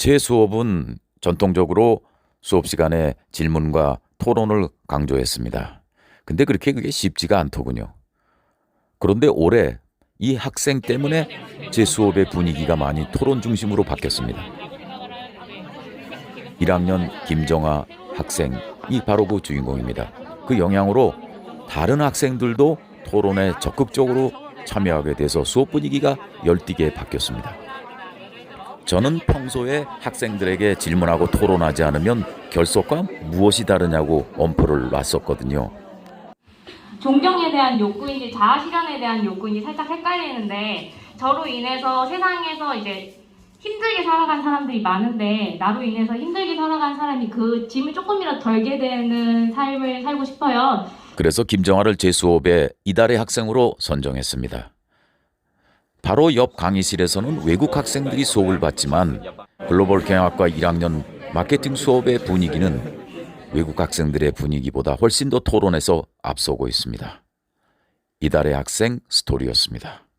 제 수업은 전통적으로 수업 시간에 질문과 토론을 강조했습니다. 근데 그렇게 그게 쉽지가 않더군요. 그런데 올해 이 학생 때문에 제 수업의 분위기가 많이 토론 중심으로 바뀌었습니다. 1학년 김정아 학생이 바로 그 주인공입니다. 그 영향으로 다른 학생들도 토론에 적극적으로 참여하게 돼서 수업 분위기가 열띠게 바뀌었습니다. 저는 평소에 학생들에게 질문하고 토론하지 않으면 결석과 무엇이 다르냐고 엄포를 놨었거든요. 존경에 대한 욕구인지 자아 실현에 대한 욕구인지 살짝 헷갈리는데 저로 인해서 세상에서 이제 힘들게 살아간 사람들이 많은데 나로 인해서 힘들게 살아간 사람이 그 짐을 조금이라도 덜게 되는 삶을 살고 싶어요. 그래서 김정아를 제 수업의 이달의 학생으로 선정했습니다. 바로 옆 강의실에서는 외국 학생들이 수업을 받지만 글로벌 경영학과 1학년 마케팅 수업의 분위기는 외국 학생들의 분위기보다 훨씬 더 토론에서 앞서고 있습니다. 이달의 학생 스토리였습니다.